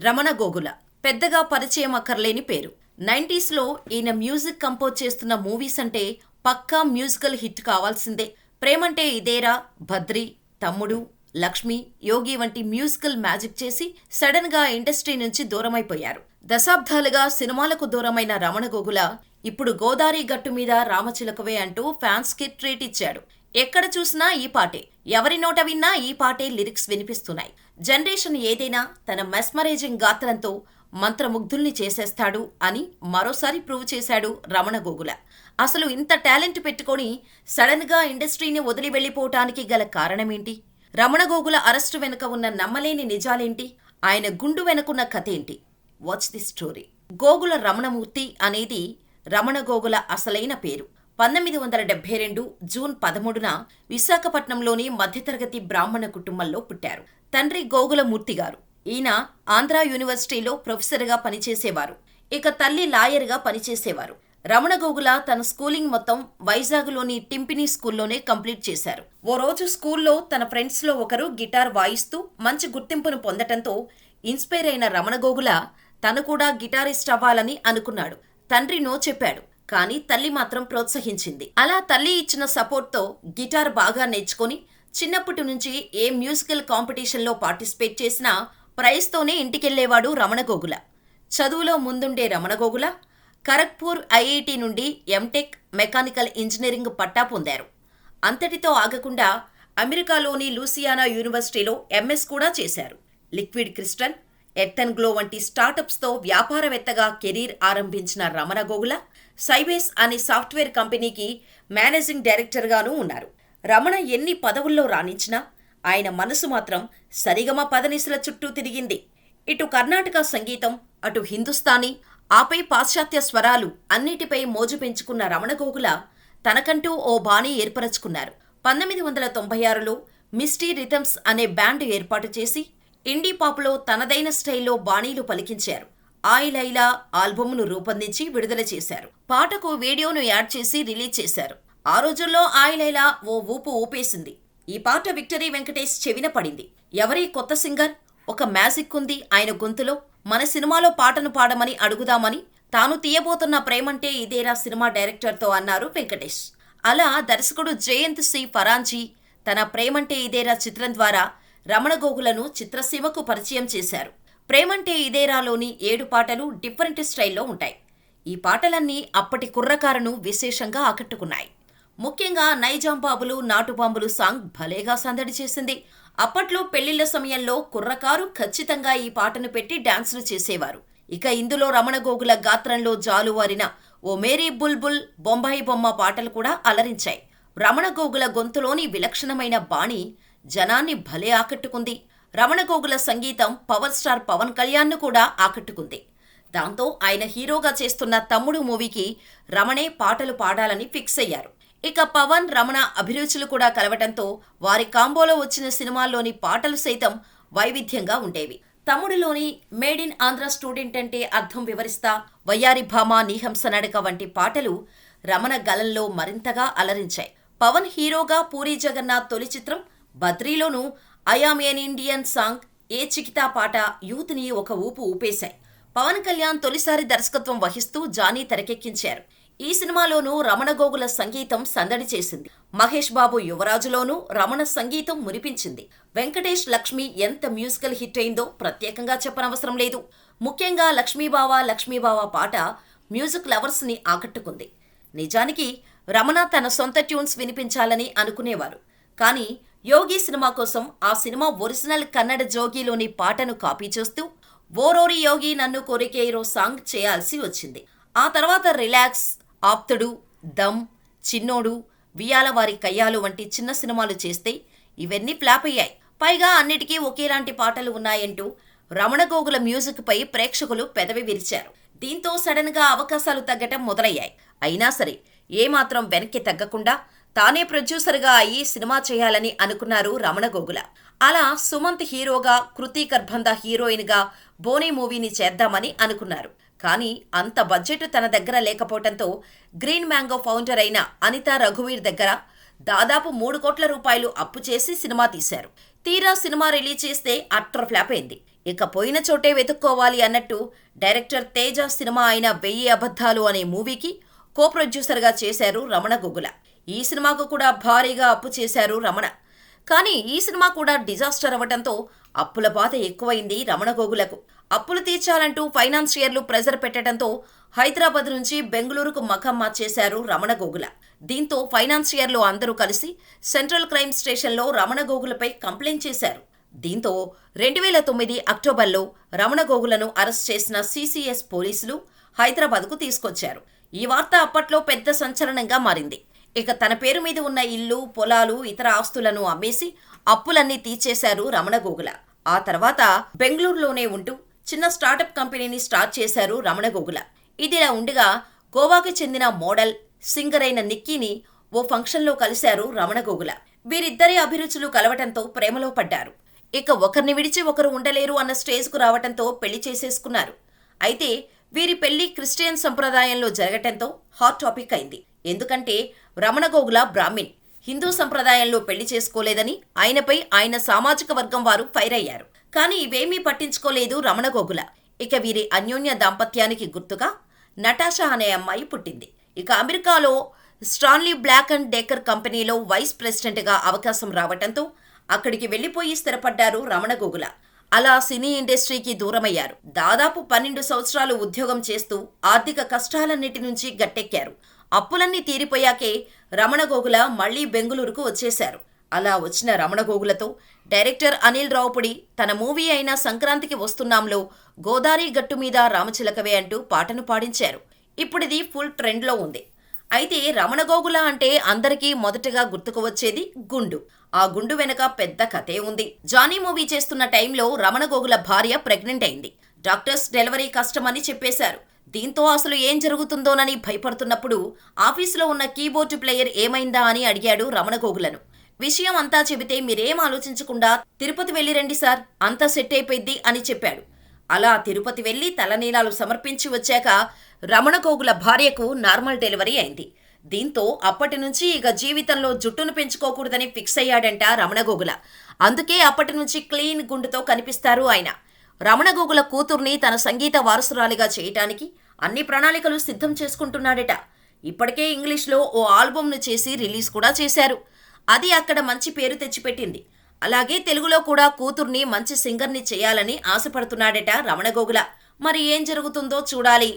రమణ గోగుల. పెద్దగా పరిచయం అక్కర్లేని పేరు. నైంటీస్లో ఈయన మ్యూజిక్ కంపోజ్ చేస్తున్న మూవీస్ అంటే పక్కా మ్యూజికల్ హిట్ కావాల్సిందే. ప్రేమంటే ఇదేరా భద్రి తమ్ముడు లక్ష్మి యోగి వంటి మ్యూజికల్ మ్యాజిక్ చేసి సడన్గా ఇండస్ట్రీ నుంచి దూరమైపోయారు. దశాబ్దాలుగా సినిమాలకు దూరమైన రమణ గోగుల ఇప్పుడు గోదావరి గట్టు మీద రామచిలకవే అంటూ ఫ్యాన్స్కి ట్రీట్ ఇచ్చాడు. ఎక్కడ చూసినా ఈ పాటే. ఎవరి నోట విన్నా ఈ పాటే లిరిక్స్ వినిపిస్తున్నాయి. జనరేషన్ ఏదైనా తన మెస్మరైజింగ్ గాత్రంతో మంత్రముగ్ధుల్ని చేసేస్తాడు అని మరోసారి ప్రూవ్ చేశాడు రమణ గోగుల. అసలు ఇంత టాలెంట్ పెట్టుకొని సడన్గా ఇండస్ట్రీని వదిలి వెళ్ళిపోవటానికి గల కారణమేంటి? రమణ గోగుల అరెస్టు వెనుక ఉన్న నమ్మలేని నిజాలేంటి? ఆయన గుండు వెనుకున్న కథేంటి? Watch the story Gogula Ramanamurthy అనేది రమణ గోగుల అసలైన పేరు. పంతొమ్మిది వందల డెబ్బై రెండు జూన్ పదమూడున విశాఖపట్నంలోని మధ్యతరగతి బ్రాహ్మణ కుటుంబంలో పుట్టారు. తండ్రి గోగుల మూర్తి గారు. ఈయన ఆంధ్ర యూనివర్సిటీలో ప్రొఫెసర్గా పనిచేసేవారు. ఇక తల్లి లాయర్గా పనిచేసేవారు. రమణ గోగుల తన స్కూలింగ్ మొత్తం వైజాగ్లోని టింపిని స్కూల్లోనే కంప్లీట్ చేశారు. ఓ రోజు స్కూల్లో తన ఫ్రెండ్స్లో ఒకరు గిటార్ వాయిస్తూ మంచి గుర్తింపును పొందటంతో ఇన్స్పైర్ అయిన రమణ గోగుల తను కూడా గిటారిస్ట్ అవ్వాలని అనుకున్నాడు. తండ్రి నో చెప్పాడు. కానీ తల్లి మాత్రం ప్రోత్సహించింది. అలా తల్లి ఇచ్చిన సపోర్ట్తో గిటార్ బాగా నేర్చుకొని చిన్నప్పటి నుంచి ఏ మ్యూజికల్ కాంపిటీషన్లో పార్టిసిపేట్ చేసినా ప్రైజ్తోనే ఇంటికెళ్ళేవాడు రమణగోగుల చదువులో ముందుండే రమణగోగుల ఖరగ్పూర్ ఐఐటి నుండి ఎంటెక్ మెకానికల్ ఇంజనీరింగ్ పట్టా పొందారు. అంతటితో ఆగకుండా అమెరికాలోని లూసియానా యూనివర్సిటీలో ఎంఎస్ కూడా చేశారు. లిక్విడ్ క్రిస్టల్ ఎర్తన్ గ్లో వంటి స్టార్టప్స్తో వ్యాపారవేత్తగా కెరీర్ ఆరంభించిన రమణ గోగుల సైబేస్ అనే సాఫ్ట్వేర్ కంపెనీకి మేనేజింగ్ డైరెక్టర్గానూ ఉన్నారు. రమణ ఎన్ని పదవుల్లో రాణించినా ఆయన మనసు మాత్రం సరిగమ పదనిసల చుట్టూ తిరిగింది. ఇటు కర్ణాటక సంగీతం అటు హిందుస్థానీ ఆపై పాశ్చాత్య స్వరాలు అన్నిటిపై మోజు పెంచుకున్న రమణ గోగుల తనకంటూ ఓ బాణీ ఏర్పరచుకున్నారు. పంతొమ్మిది వందల తొంభై ఆరులో మిస్టీ రిథమ్స్ అనే బ్యాండ్ ఏర్పాటు చేసి ఇండీ పాప్లో తనదైన స్టైల్లో బాణీలు పలికించారు. ఆయి లైలా ఆల్బమ్ను రూపొందించి విడుదల చేశారు. పాటకు వీడియోను యాడ్ చేసి రిలీజ్ చేశారు. ఆ రోజుల్లో ఆయి లైలా ఓ ఊపు ఊపేసింది. ఈ పాట విక్టరీ వెంకటేష్ చెవిన పడింది. ఎవరి కొత్త సింగర్? ఒక మ్యాజిక్ ఉంది ఆయన గొంతులో. మన సినిమాలో పాటను పాడమని అడుగుదామని తాను తీయబోతున్న ప్రేమంటే ఇదేరా సినిమా డైరెక్టర్తో అన్నారు వెంకటేష్. అలా దర్శకుడు జయంత్ సి. ఫరాంజీ తన ప్రేమంటే ఇదేరా చిత్రం ద్వారా రమణ గోగులను చిత్రసీమకు పరిచయం చేశారు. ప్రేమంటే ఇదేరాలోని ఏడు పాటలు డిఫరెంట్ స్టైల్లో ఉంటాయి. ఈ పాటలన్నీ అప్పటి కుర్రకారును విశేషంగా ఆకట్టుకున్నాయి. ముఖ్యంగా నైజాం బాబులు నాటుబాంబులు సాంగ్ భలేగా సందడి చేసింది. అప్పట్లో పెళ్ళిళ్ళ సమయంలో కుర్రకారు ఖచ్చితంగా ఈ పాటను పెట్టి డాన్సులు చేసేవారు. ఇక ఇందులో రమణ గోగుల గాత్రంలో జాలువారిన ఓ మేరీ బుల్బుల్ బొంబాయి బొమ్మ పాటలు కూడా అలరించాయి. రమణ గోగుల గొంతులోని విలక్షణమైన బాణి జనాన్ని భలే ఆకట్టుకుంది. రమణగోగుల సంగీతం పవర్ స్టార్ పవన్ కళ్యాణ్ను కూడా ఆకట్టుకుంది. దాంతో ఆయన హీరోగా చేస్తున్న తమ్ముడు మూవీకి రమణే పాటలు పాడాలని ఫిక్స్ అయ్యారు. ఇక పవన్ రమణ అభిరుచులు కూడా కలవటంతో వారి కాంబోలో వచ్చిన సినిమాల్లోని పాటలు సైతం వైవిధ్యంగా ఉండేవి. తమ్ముడిలోని మేడ్ ఇన్ ఆంధ్ర స్టూడెంట్ అంటే అర్థం వివరిస్తా వయ్యారి భామ నీహంస నడక వంటి పాటలు రమణ గలంలో మరింతగా అలరించాయి. పవన్ హీరోగా పూరి జగన్నాథ్ తొలి చిత్రం బద్రీలోనూ I am an Indian song ఏ చికితా పాట యూత్ని ఒక ఊపు ఊపేశాయి. పవన్ కళ్యాణ్ తొలిసారి దర్శకత్వం వహిస్తూ జానీ తెరకెక్కించారు. ఈ సినిమాలోనూ రమణ గోగుల సంగీతం సందడి చేసింది. మహేష్ బాబు యువరాజులోనూ రమణ సంగీతం మురిపించింది. వెంకటేష్ లక్ష్మి ఎంత మ్యూజికల్ హిట్ అయిందో ప్రత్యేకంగా చెప్పనవసరం లేదు. ముఖ్యంగా లక్ష్మీబావ లక్ష్మీబావ పాట మ్యూజిక్ లవర్స్ని ఆకట్టుకుంది. నిజానికి రమణ తన సొంత ట్యూన్స్ వినిపించాలని అనుకునేవారు. కానీ యోగి సినిమా కోసం ఆ సినిమా ఒరిజినల్ కన్నడ జోగిలోని పాటను కాపీ చేస్తూ ఓరోరి యోగి నన్ను కోరికేరో సాంగ్ చేయాల్సి వచ్చింది. ఆ తర్వాత రిలాక్స్ ఆప్తుడు దమ్ చిన్నోడు వియాల వారి కయ్యాలు వంటి చిన్న సినిమాలు చేస్తే ఇవన్నీ ఫ్లాప్ అయ్యాయి. పైగా అన్నిటికీ ఒకేలాంటి పాటలు ఉన్నాయంటూ రమణ గోగుల మ్యూజిక్ పై ప్రేక్షకులు పెదవి విరిచారు. దీంతో సడన్గా అవకాశాలు తగ్గటం మొదలయ్యాయి. అయినా సరే ఏమాత్రం వెనక్కి తగ్గకుండా తానే ప్రొడ్యూసర్గా అయ్యి సినిమా చేయాలని అనుకున్నారు రమణ గోగుల. అలా సుమంత్ హీరోగా కృతి కర్బంద హీరోయిన్గా బోనీ మూవీని చేద్దామని అనుకున్నారు. కానీ అంత బడ్జెట్ తన దగ్గర లేకపోవడంతో గ్రీన్ మ్యాంగో ఫౌండర్ అయిన అనిత రఘువీర్ దగ్గర దాదాపు మూడు కోట్ల రూపాయలు అప్పు చేసి సినిమా తీశారు. తీరా సినిమా రిలీజ్ చేస్తే అట్టర్ ఫ్లాప్ అయింది. ఇక పోయిన చోటే వెతుక్కోవాలి అన్నట్టు డైరెక్టర్ తేజ సినిమా అయిన వెయ్యి అబద్ధాలు అనే మూవీకి కో ప్రొడ్యూసర్గా చేశారు రమణ గొగుల. ఈ సినిమాకు కూడా భారీగా అప్పు చేశారు రమణ. కానీ ఈ సినిమా కూడా డిజాస్టర్ అవ్వడంతో అప్పుల బాధ ఎక్కువైంది రమణ గోగులకు. అప్పులు తీర్చాలంటూ ఫైనాన్షియర్లు ప్రెజర్ పెట్టడంతో హైదరాబాద్ నుంచి బెంగళూరుకు మఖం మార్చేశారు రమణ గోగుల. దీంతో ఫైనాన్షియర్లు అందరూ కలిసి సెంట్రల్ క్రైమ్ స్టేషన్లో రమణ గోగులపై కంప్లైంట్ చేశారు. దీంతో రెండు వేల తొమ్మిది అక్టోబర్లో రమణ గోగులను అరెస్ట్ చేసిన సీసీఎస్ పోలీసులు హైదరాబాద్కు తీసుకొచ్చారు. ఈ వార్త అప్పట్లో పెద్ద సంచలనంగా మారింది. ఇక తన పేరు మీద ఉన్న ఇల్లు పొలాలు ఇతర ఆస్తులను అమ్మేసి అప్పులన్నీ తీర్చేశారు రమణ గోగుల. ఆ తర్వాత బెంగళూరులోనే ఉంటూ చిన్న స్టార్టప్ కంపెనీని స్టార్ట్ చేశారు రమణ గోగుల. ఇదిలా ఉండగా గోవాకి చెందిన మోడల్ సింగర్ అయిన నిక్కీని ఓ ఫంక్షన్లో కలిశారు రమణ గోగుల. వీరిద్దరి అభిరుచులు కలవటంతో ప్రేమలో పడ్డారు. ఇక ఒకరిని విడిచి ఒకరు ఉండలేరు అన్న స్టేజ్కు రావటంతో పెళ్ళి చేసేసుకున్నారు. అయితే వీరి పెళ్ళి క్రిస్టియన్ సంప్రదాయంలో జరగటంతో హాట్ టాపిక్ అయింది. ఎందుకంటే రమణ గోగుల బ్రాహ్మిన్ హిందూ సంప్రదాయంలో పెళ్ళి చేసుకోలేదని ఆయనపై ఆయన సామాజిక వర్గం వారు ఫైర్ అయ్యారు. కానీ ఇవేమీ పట్టించుకోలేదు రమణగోగుల ఇక వీరి అన్యోన్య దాంపత్యానికి గుర్తుగా నటాషా అనే అమ్మాయి పుట్టింది. ఇక అమెరికాలో Stanley Black and Decker company vice ప్రెసిడెంట్గా అవకాశం రావటంతో అక్కడికి వెళ్ళిపోయి స్థిరపడ్డారు రమణ గోగుల. అలా సినీ ఇండస్ట్రీకి దూరమయ్యారు. దాదాపు పన్నెండు సంవత్సరాలు ఉద్యోగం చేస్తూ ఆర్థిక కష్టాలన్నిటి నుంచి గట్టెక్కారు. అప్పులన్నీ తీరిపోయాకే రమణ గోగుల మళ్ళీ బెంగుళూరుకు వచ్చేశారు. అలా వచ్చిన రమణ గోగులతో డైరెక్టర్ అనిల్ రావుపుడి తన మూవీ అయిన సంక్రాంతికి వస్తున్నాంలో గోదారి గట్టు మీద రామచిలకవే అంటూ పాటను పాడించారు. ఇప్పుడిది ఫుల్ ట్రెండ్లో ఉంది. అయితే రమణ గోగుల అంటే అందరికీ మొదటగా గుర్తుకు వచ్చేది గుండు. ఆ గుండు వెనక పెద్ద కథే ఉంది. జానీ మూవీ చేస్తున్న టైంలో రమణ గోగుల భార్య ప్రెగ్నెంట్ అయింది. డాక్టర్స్ డెలివరీ కష్టమని చెప్పేశారు. దీంతో అసలు ఏం జరుగుతుందోనని భయపడుతున్నప్పుడు ఆఫీసులో ఉన్న కీబోర్డు ప్లేయర్ ఏమైందా అని అడిగాడు రమణ గోగులను. విషయం అంతా చెబితే మీరేం ఆలోచించకుండా తిరుపతి వెళ్ళి రండి సార్ అంతా సెట్ అయిపోయింది అని చెప్పాడు. అలా తిరుపతి వెళ్ళి తలనీలాలు సమర్పించి వచ్చాక రమణ గోగుల భార్యకు నార్మల్ డెలివరీ అయింది. దీంతో అప్పటి నుంచి ఇక జీవితంలో జుట్టును పెంచుకోకూడదని ఫిక్స్ అయ్యాడంట రమణ గోగుల. అందుకే అప్పటి నుంచి క్లీన్ గుండుతో కనిపిస్తారు ఆయన. రమణ గోగుల కూతుర్ని తన సంగీత వారసురాలిగా చేయటానికి అన్ని ప్రణాళికలు సిద్ధం చేసుకుంటున్నాడట. ఇప్పటికే ఇంగ్లీష్లో ఓ ఆల్బమ్ను చేసి రిలీజ్ కూడా చేశారు. అది అక్కడ మంచి పేరు తెచ్చిపెట్టింది. అలాగే తెలుగులో కూడా కూతుర్ని మంచి సింగర్ని చేయాలని ఆశపడుతున్నాడట రమణ గోగుల మరి ఏం జరుగుతుందో చూడాలి.